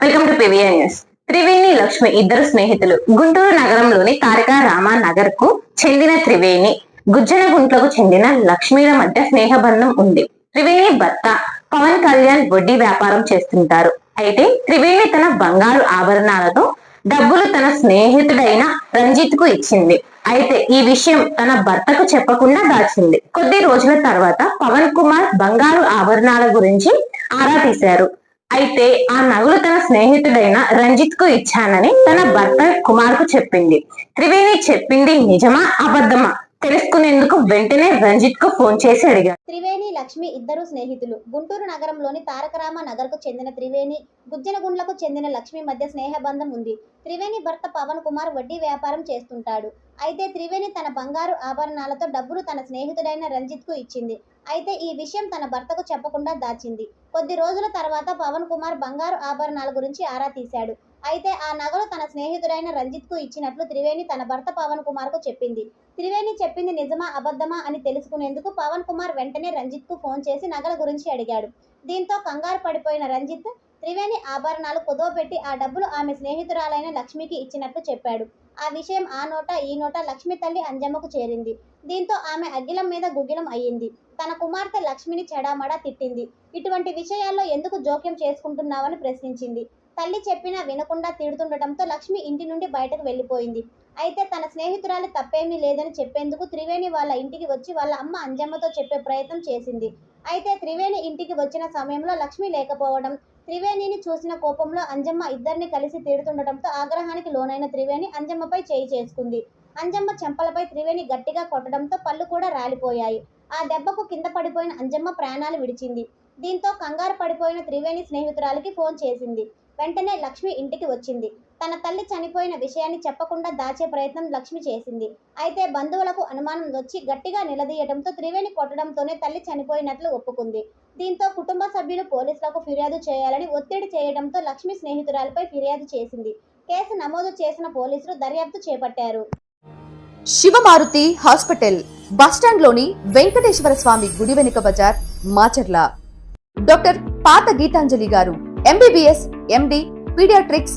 Welcome to PVN news Triveni Lakshmi ఇద్దరు స్నేహితులు. గుంటూరు నగరంలోని తారక రామ నగర్కు చెందిన త్రివేణి గుజ్జనగుంట్లకు చెందిన లక్ష్మీల మధ్య స్నేహబంధం ఉంది. త్రివేణి భర్త పవన్ కళ్యాణ్ వడ్డీ వ్యాపారం చేస్తుంటారు. అయితే త్రివేణి తన బంగారు ఆభరణాలతో డబ్బులు తన స్నేహితుడైన రంజిత్కు ఇచ్చింది. అయితే ఈ విషయం తన భర్తకు చెప్పకుండా దాచింది. కొద్ది రోజుల తర్వాత పవన్ కుమార్ బంగారు ఆభరణాల గురించి ఆరా తీశారు. అయితే ఆ నగలు తన స్నేహితుడైన రంజిత్కు ఇచ్చానని తన భర్త కుమార్కు చెప్పింది. త్రివేణి చెప్పింది నిజమా అబద్ధమా? తెలుసుకునేందుకు వెంటనే రంజిత్కు ఫోన్ చేసి అడిగాడు త్రివేణి లక్ష్మి ఇద్దరు స్నేహితులు. గుంటూరు నగరంలోని తారకరామ నగర్కు చెందిన త్రివేణి గుజ్జనగుండ్లకు చెందిన లక్ష్మి మధ్య స్నేహబంధం ఉంది. త్రివేణి భర్త పవన్ కుమార్ వడ్డీ వ్యాపారం చేస్తుంటాడు. అయితే త్రివేణి తన బంగారు ఆభరణాలతో డబ్బులు తన స్నేహితుడైన రంజిత్కు ఇచ్చింది. అయితే ఈ విషయం తన భర్తకు చెప్పకుండా దాచింది. కొద్ది రోజుల తర్వాత పవన్ కుమార్ బంగారు ఆభరణాల గురించి ఆరా తీశాడు. అయితే ఆ నగలు తన స్నేహితుడైన రంజిత్కు ఇచ్చినట్లు త్రివేణి తన భర్త పవన్ కుమార్కు చెప్పింది. త్రివేణి చెప్పింది నిజమా అబద్ధమా అని తెలుసుకునేందుకు పవన్ కుమార్ వెంటనే రంజిత్కు ఫోన్ చేసి నగల గురించి అడిగాడు. దీంతో కంగారు పడిపోయిన రంజిత్ త్రివేణి ఆభరణాలు కుదవపెట్టి ఆ డబ్బులు ఆమె స్నేహితురాలైన లక్ష్మికి ఇచ్చినట్లు చెప్పాడు. ఆ విషయం ఆ నోట ఈ నోట లక్ష్మి తల్లి అంజమ్మకు చేరింది. దీంతో ఆమె అగ్గిలం మీద గుగ్గిలం అయ్యింది. తన కుమార్తె లక్ష్మిని చెడామడా తిట్టింది. ఇటువంటి విషయాల్లో ఎందుకు జోక్యం చేసుకుంటున్నావని ప్రశ్నించింది. తల్లి చెప్పినా వినకుండా తిడుతుండటంతో లక్ష్మి ఇంటి నుండి బయటకు వెళ్ళిపోయింది. అయితే తన స్నేహితురాలి తప్పేమీ లేదని చెప్పేందుకు త్రివేణి వాళ్ళ ఇంటికి వచ్చి వాళ్ళ అమ్మ అంజమ్మతో చెప్పే ప్రయత్నం చేసింది. అయితే త్రివేణి ఇంటికి వచ్చిన సమయంలో లక్ష్మి లేకపోవడం త్రివేణిని చూసిన కోపంలో అంజమ్మ ఇద్దరిని కలిసి తిడుతుండటంతో ఆగ్రహానికి లోనైన త్రివేణి అంజమ్మపై చేయి చేసుకుంది. అంజమ్మ చెంపలపై త్రివేణి గట్టిగా కొట్టడంతో పళ్ళు కూడా రాలిపోయాయి. ఆ దెబ్బకు కింద పడిపోయిన అంజమ్మ ప్రాణాలు విడిచింది. దీంతో కంగారు పడిపోయిన త్రివేణి స్నేహితురాలికి ఫోన్ చేసింది. వెంటనే లక్ష్మి ఇంటికి వచ్చింది. తన తల్లి చనిపోయిన విషయాన్ని చెప్పకుండా దాచే ప్రయత్నం లక్ష్మి చేసింది. అయితే బంధువులకు అనుమానం వచ్చి గట్టిగా నిలదీయడంతో త్రివేణి కొట్టడంతోనే తల్లి చనిపోయినట్లు ఒప్పుకుంది. దీంతో కుటుంబ సభ్యులు పోలీసులకు ఫిర్యాదు చేయాలని ఒత్తిడి చేయడంతో లక్ష్మి స్నేహితురాలపై ఫిర్యాదు చేసింది. కేసు నమోదు చేసిన పోలీసులు దర్యాప్తు చేపట్టారు. శివమారుతి హాస్పిటల్ బస్టాండ్లోని వెంకటేశ్వర స్వామి గుడి వెనుక బజార్ మాచర్ల. డాక్టర్ పాత గీతాంజలి గారు MBBS MD paediatrics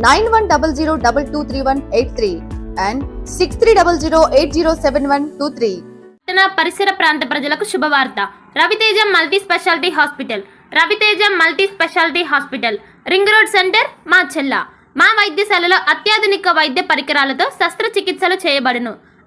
Nine one double zero double two three one eight three and six three double zero eight zero seven one two three. పట్టణ పరిసర ప్రాంత ప్రజలకు శుభవార్త. Raviteja multi speciality hospital. Raviteja multi speciality hospital. Ring road centre మా చెల్ల మా వైద్యశాలలో అత్యాధునిక వైద్య పరికరాలతో శస్త్రచికిత్సలు చేయబడును.